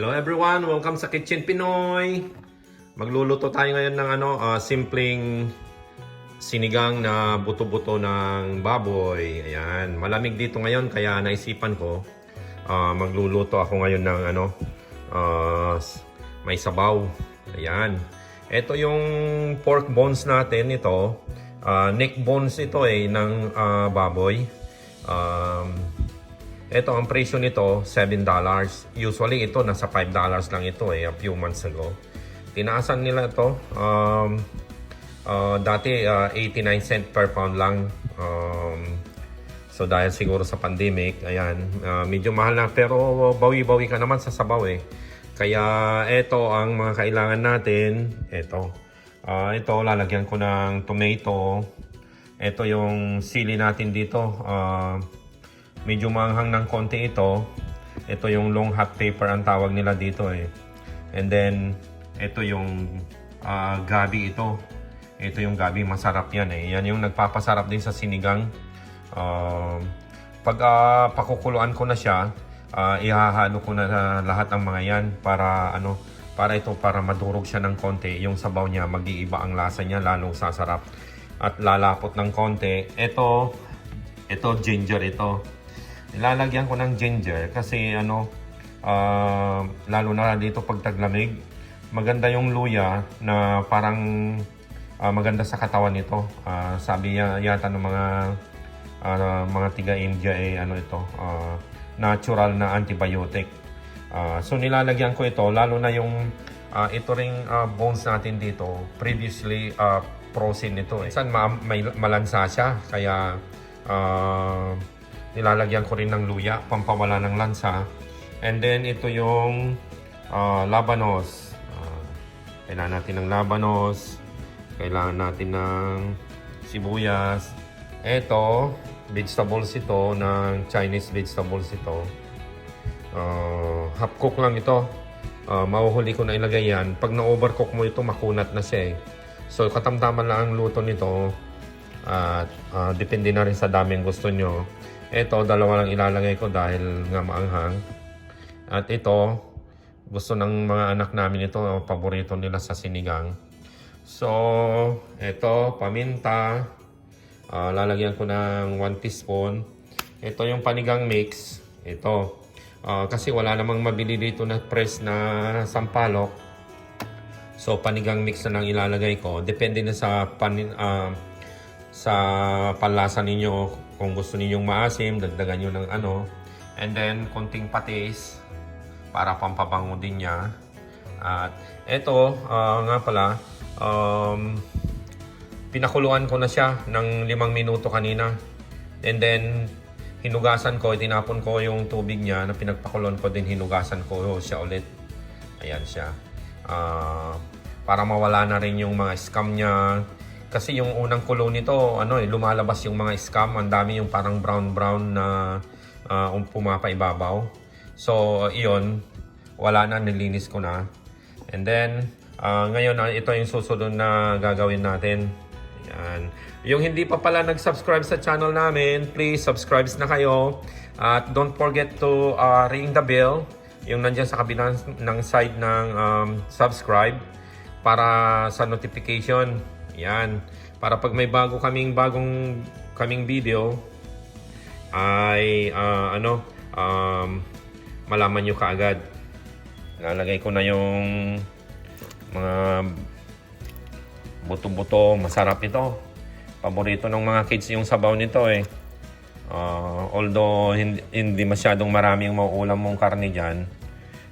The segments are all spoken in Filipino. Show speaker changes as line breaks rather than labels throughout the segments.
Hello everyone, welcome sa Kitchen Pinoy. Magluluto tayo ngayon ng ano, ah, simpleng sinigang na buto-buto ng baboy. Ayan, malamig dito ngayon kaya naisipan ko ah, magluluto ako ngayon ng ano, s- may sabaw. Ayan. Ito yung pork bones natin ito. Ah, neck bones ito eh ng ah, baboy. Um, ito, ang presyo nito, $7. Usually, ito, nasa $5 lang ito eh, a few months ago. Tinaasan nila ito. Um, uh, dati, uh, 89 cent per pound lang. Um, so, dahil siguro sa pandemic, ayan, uh, medyo mahal na. Pero, bawi-bawi ka naman sa sabaw eh. Kaya, ito ang mga kailangan natin. Ito. Uh, ito, lalagyan ko ng tomato. Ito yung sili natin dito. Uh, medyo manghang ng konti ito. Ito yung long hot paper ang tawag nila dito eh. And then, ito yung ah, gabi ito. Ito yung gabi, masarap yan eh. Yan yung nagpapasarap din sa sinigang. Um, pag ah, pakukuluan ko na siya, ah, ihahalo ko na ah, lahat ng mga yan para ano, para ito para madurog siya ng konti. Yung sabaw niya, mag-iiba ang lasa niya, lalong sasarap. At lalapot ng konti. Ito, ito ginger ito. Ilalagyan ko ng ginger kasi ano, ah, lalo na dito pag taglamig, maganda yung luya na parang ah, maganda sa katawan nito. Ah, sabi ya, yata ng mga ah, mga tiga India eh ano ito, ah, natural na antibiotic. Ah, so nilalagyan ko ito lalo na yung ah, ito ring ah, bones natin dito previously ah, frozen ito eh. San ma- may malansa siya kaya ah, nilalagyan ko rin ng luya pampawala ng lansa. And then ito yung ah, labanos. Ah, kailangan natin ng labanos. Kailangan natin ng sibuyas. Ito, vegetables ito ng Chinese vegetables ito. Ah, half cook lang ito. Ah, mahuhuli ko na ilagay yan. Pag na-overcook mo ito, makunat na siya eh. So, katamtaman lang ang luto nito. At ah, depende na rin sa daming gusto nyo. Ito, dalawa lang ilalagay ko dahil nga maanghang. At ito, gusto ng mga anak namin ito, paborito nila sa sinigang. So, ito, paminta. Ah, lalagyan ko ng 1 teaspoon. Ito yung panigang mix. Ito. Ah, kasi wala namang mabili dito na press na sampalok. So, panigang mix na lang ilalagay ko. Depende na sa panin, ah, sa panlasa ninyo. Kung gusto ninyong maasim, dagdagan nyo ng ano. And then, konting patis para pampabango din niya. At ito, ah, nga pala, um, pinakuluan ko na siya ng limang minuto kanina. And then, hinugasan ko, tinapon ko yung tubig niya na pinagpakuloan ko din, hinugasan ko siya ulit. Ayan siya. Ah, para mawala na rin yung mga scam niya. Kasi yung unang kulo nito, ano eh, lumalabas yung mga scam. Ang dami yung parang brown-brown na uh, pumapaibabaw. So, iyon, wala na, nilinis ko na. And then, ah, ngayon, ah, ito yung susunod na gagawin natin. Yan. Yung hindi pa pala nag-subscribe sa channel namin, please subscribe na kayo. At don't forget to uh, ring the bell, yung nandiyan sa kabilang ng side ng um, subscribe para sa notification. Yan. Para pag may bago kaming bagong kaming video ay ah, ano um, malaman nyo kaagad. Lalagay ko na yung mga buto-buto. Masarap ito. Paborito ng mga kids yung sabaw nito eh. Ah, although hindi, hindi masyadong marami yung mauulam mong karne dyan.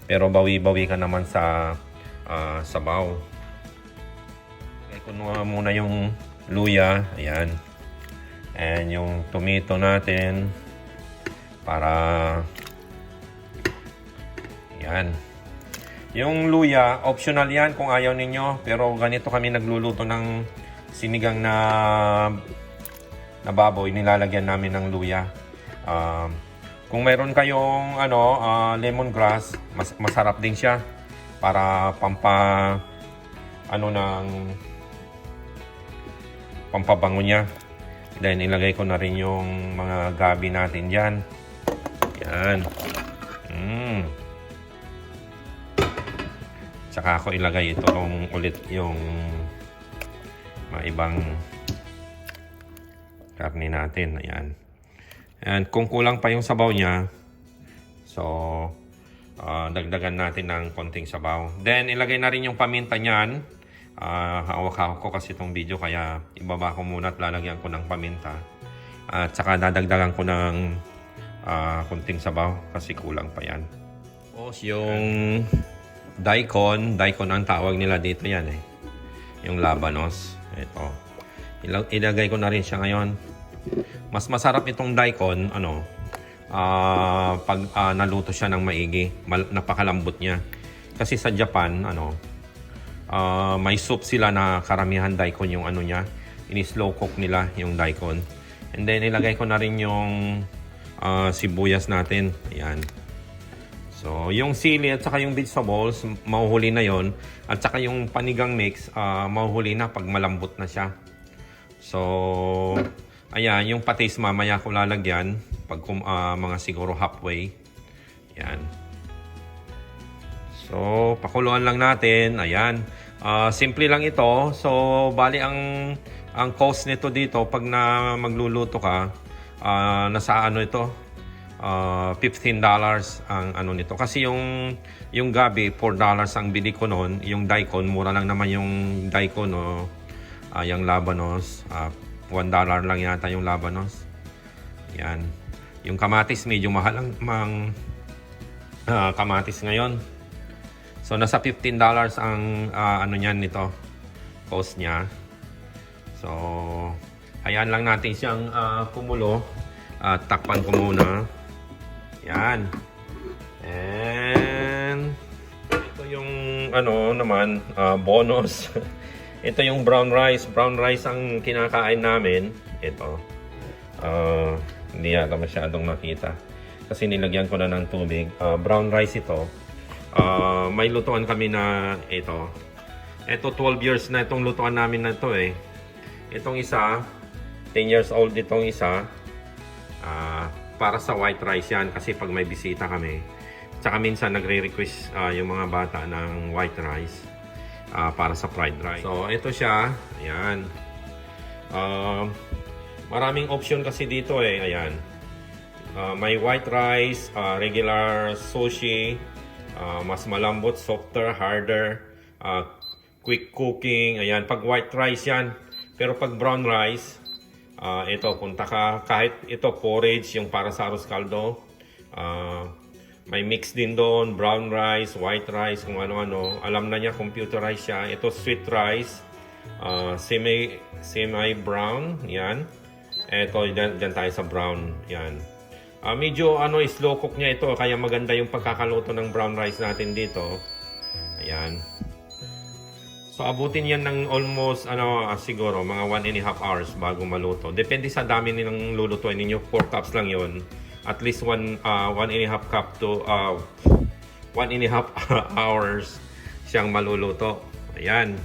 Pero bawi-bawi ka naman sa ah, sabaw. Kunuha muna yung luya. Ayan. And yung tomato natin. Para... Yan. Yung luya, optional yan kung ayaw ninyo. Pero ganito kami nagluluto ng sinigang na na baboy, nilalagyan namin ng luya. Um, kung meron kayong ano, ah, lemongrass, mas, masarap din siya para pampa ano ng pampabango niya. Then ilagay ko na rin yung mga gabi natin diyan. Yan. Mm. Tsaka ako ilagay itong ulit yung mga ibang karne natin. Ayan. And kung kulang pa yung sabaw niya, so ah, dagdagan natin ng konting sabaw. Then ilagay na rin yung paminta niyan. Ah, hawak-hawak ko kasi itong video kaya ibaba ko muna at lalagyan ko ng paminta. At saka dadagdagan ko ng ah, konting sabaw kasi kulang pa yan. Tapos yung daikon, daikon ang tawag nila dito yan eh. Yung labanos. Ito. Ilag- ilagay ko na rin siya ngayon. Mas masarap itong daikon, ano, ah, pag ah, naluto siya ng maigi. Mal- napakalambot niya. Kasi sa Japan, ano, ah, may soup sila na karamihan daikon yung ano niya. Ini-slow cook nila yung daikon. And then ilagay ko na rin yung ah, sibuyas natin. Ayan. So, yung sili at saka yung vegetables, mahuhuli na yon At saka yung panigang mix, ah, mahuhuli na pag malambot na siya. So, ayan, yung patis mamaya ko lalagyan pag ah, mga siguro halfway. Ayan. So, pakuluan lang natin. Ayan. Ah, simple lang ito. So, bali ang ang cost nito dito pag na magluluto ka, ah, nasa ano ito? Ah, $15 ang ano nito. Kasi yung yung gabi, $4 ang bili ko noon. Yung daikon, mura lang naman yung daikon o ah, yung labanos. Ah, $1 lang yata yung labanos. Yan. Yung kamatis, medyo mahal ang mang, ah, kamatis ngayon. So nasa $15 ang ah, ano niyan nito, cost niya. So hayaan lang natin siyang ah, kumulo. At takpan ko muna. Yan. And ito yung ano naman ah, bonus. ito yung brown rice. Brown rice ang kinakain namin. Ito. Ah, hindi yata masyadong makita. Kasi nilagyan ko na ng tubig. Ah, brown rice ito. Ah, may lutuan kami na ito. Ito 12 years na itong lutuan namin na ito eh. Itong isa, 10 years old itong isa. Ah, para sa white rice yan kasi pag may bisita kami. Tsaka minsan nagre-request ah, yung mga bata ng white rice ah, para sa fried rice. So ito siya, ayan. Ah, maraming option kasi dito eh, ayan. Ah, may white rice, ah, regular sushi, ah, mas malambot, softer, harder, ah, quick cooking, ayan. Pag white rice yan. Pero pag brown rice, ah, ito, punta ka, kahit ito porridge, yung para sa arroz caldo, ah, may mix din doon, brown rice, white rice, kung ano-ano. Alam na niya, computerized siya. Ito sweet rice, ah, semi, semi-brown, yan. Ito, dyan, dyan tayo sa brown, yan. Ah, medyo ano, slow cook niya ito, kaya maganda yung pagkakaluto ng brown rice natin dito. Ayan. So, abutin yan ng almost, ano, ah, siguro, mga one and a half hours bago maluto. Depende sa dami nilang lulutuin ninyo. 4 cups lang yon At least one, ah, one and a half cup to, uh, one and a half hours siyang maluluto. Ayan.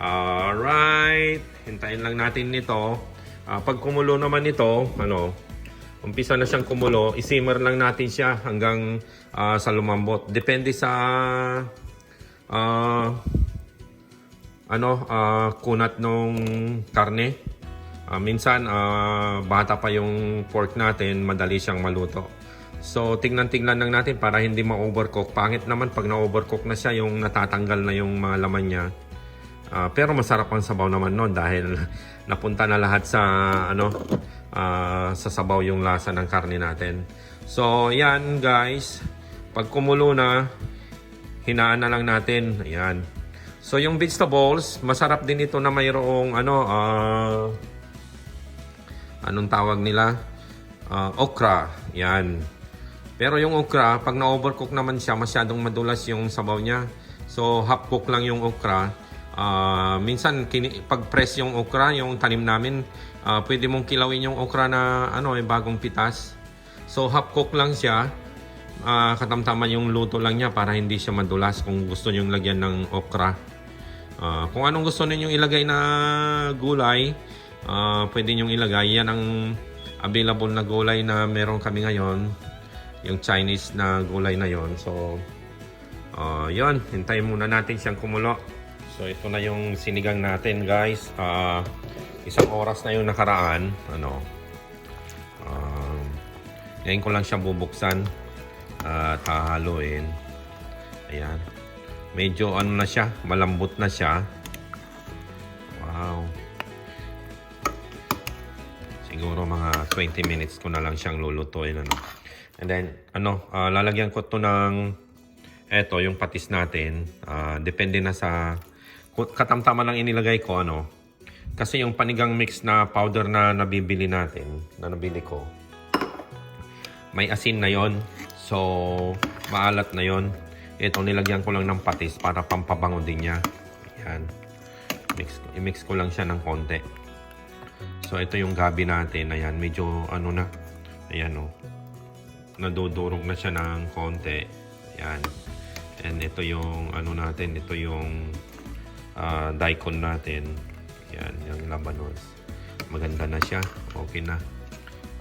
Alright. Hintayin lang natin nito. Ah, pag kumulo naman ito, ano, umpisa na siyang kumulo, isimmer lang natin siya hanggang ah, sa lumambot. Depende sa ah, ano, ah, kunat nung karne. Ah, minsan, ah, bata pa yung pork natin, madali siyang maluto. So, tingnan-tingnan lang natin para hindi ma-overcook. Pangit naman pag na-overcook na siya, yung natatanggal na yung mga laman niya. Ah, pero masarap ang sabaw naman noon dahil napunta na lahat sa ano ah, sa sabaw yung lasa ng karne natin. So, yan guys. Pag kumulo na, hinaan na lang natin. Ayan. So, yung vegetables, masarap din ito na mayroong ano, ah, anong tawag nila? Ah, okra. Yan. Pero yung okra, pag na-overcook naman siya, masyadong madulas yung sabaw niya. So, half cook lang yung okra. Ah, minsan, kini- pag press yung okra, yung tanim namin, ah, pwede mong kilawin yung okra na ano, eh, bagong pitas. So, half cook lang siya. Ah, katamtaman yung luto lang niya para hindi siya madulas kung gusto niyo lagyan ng okra. Ah, kung anong gusto ninyong ilagay na gulay, ah, pwede ninyong ilagay. Yan ang available na gulay na meron kami ngayon. Yung Chinese na gulay na yon. So, Ah, yun, hintayin muna natin siyang kumulo. So ito na yung sinigang natin guys. Ah, isang oras na yung nakaraan. Ano? Um, ngayon ko lang siya bubuksan at hahaluin. Ayan. Medyo ano na siya, malambot na siya. Wow. Siguro mga 20 minutes ko na lang siyang lulutuin. Ano. And then, ano, ah, lalagyan ko to ng eto, yung patis natin. Ah, depende na sa kung katamtama lang inilagay ko, ano. Kasi yung panigang mix na powder na nabibili natin, na nabili ko, may asin na yon So, maalat na yon Ito, nilagyan ko lang ng patis para pampabango din niya. Yan. Mix, i-mix ko lang siya ng konti. So, ito yung gabi natin. Ayan, medyo ano na. Ayan, oh. Nadudurog na siya ng konti. Ayan. And ito yung ano natin. Ito yung ah, daikon natin. Ayan, yung labanos. Maganda na siya. Okay na.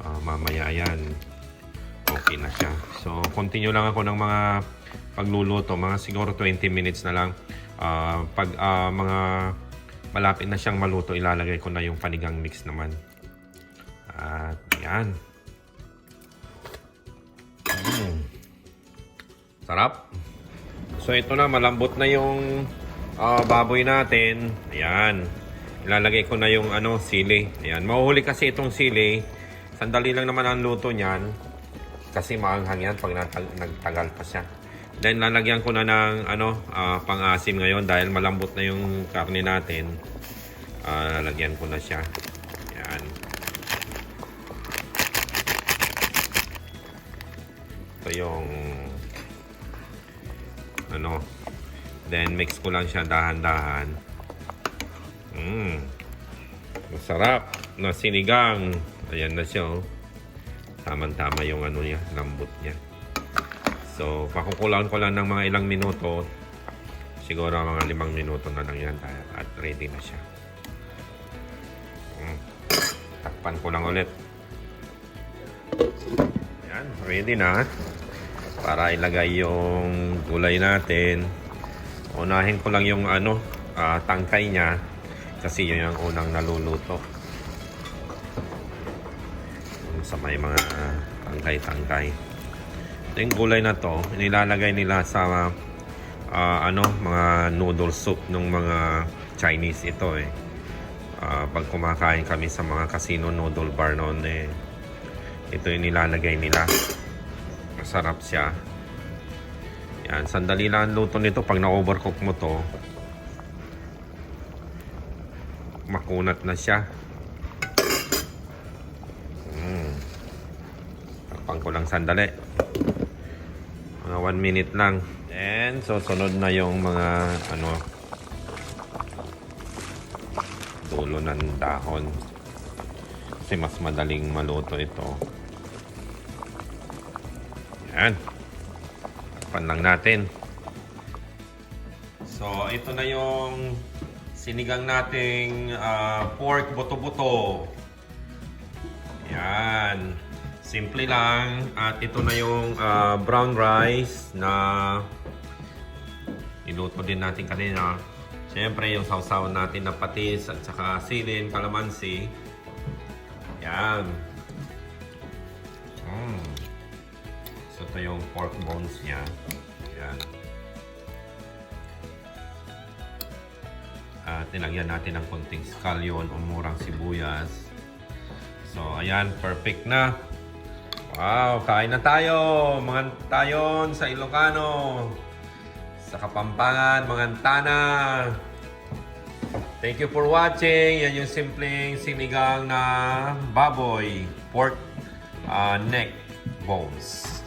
Ah, mamaya yan. Okay na siya. So, continue lang ako ng mga pagluluto. Mga siguro 20 minutes na lang. Ah, pag ah, mga malapit na siyang maluto, ilalagay ko na yung panigang mix naman. At yan. Mm. Sarap. So ito na, malambot na yung ah, baboy natin. Ayan. Ilalagay ko na yung ano, sili. Ayan. Mahuhuli kasi itong sili. Sandali lang naman ang luto niyan. Kasi maanghang yan pag natag- nagtagal pa siya. Then lalagyan ko na ng ano, ah, pang-asim ngayon dahil malambot na yung karne natin. Ah, lalagyan ko na siya. Yan. Ito yung ano. Then mix ko lang siya dahan-dahan. Mmm. Masarap na sinigang. Ayan na siya oh. Tama-tama yung ano niya, lambot niya. So, pakukulaan ko lang ng mga ilang minuto. Siguro mga limang minuto na lang yan at ready na siya. Mm. Takpan ko lang ulit. Yan, ready na. Para ilagay yung gulay natin. Unahin ko lang yung ano, ah, tangkay niya. Kasi yun yung unang naluluto. Sa may mga tangkay-tangkay. Ito yung gulay na to, nilalagay nila sa ah, ano, mga noodle soup ng mga Chinese ito eh. Ah, pag kumakain kami sa mga casino noodle bar noon eh, ito yung nilalagay nila. Masarap siya. Yan, sandali lang ang luto nito pag na-overcook mo to. Makunat na siya. Mm. Takpan ko lang sandali. Mga 1 minute lang. Then, susunod na yung mga ano dulo ng dahon. Kasi mas madaling maluto ito. Yan. Takpan lang natin. So, ito na yung sinigang nating ah, pork buto-buto. Yan. Simple lang. At ito na yung ah, brown rice na niluto din natin kanina. Siyempre, yung sausaw natin na patis at saka silin, kalamansi. Yan. So, ito yung pork bones niya. Yan. At nilagyan natin ng konting scallion o murang sibuyas. So, ayan, perfect na. Wow, kain na tayo. Mga tayon sa Ilocano. Sa Kapampangan, mga tana. Thank you for watching. Yan yung simpleng sinigang na baboy. Pork uh, neck bones.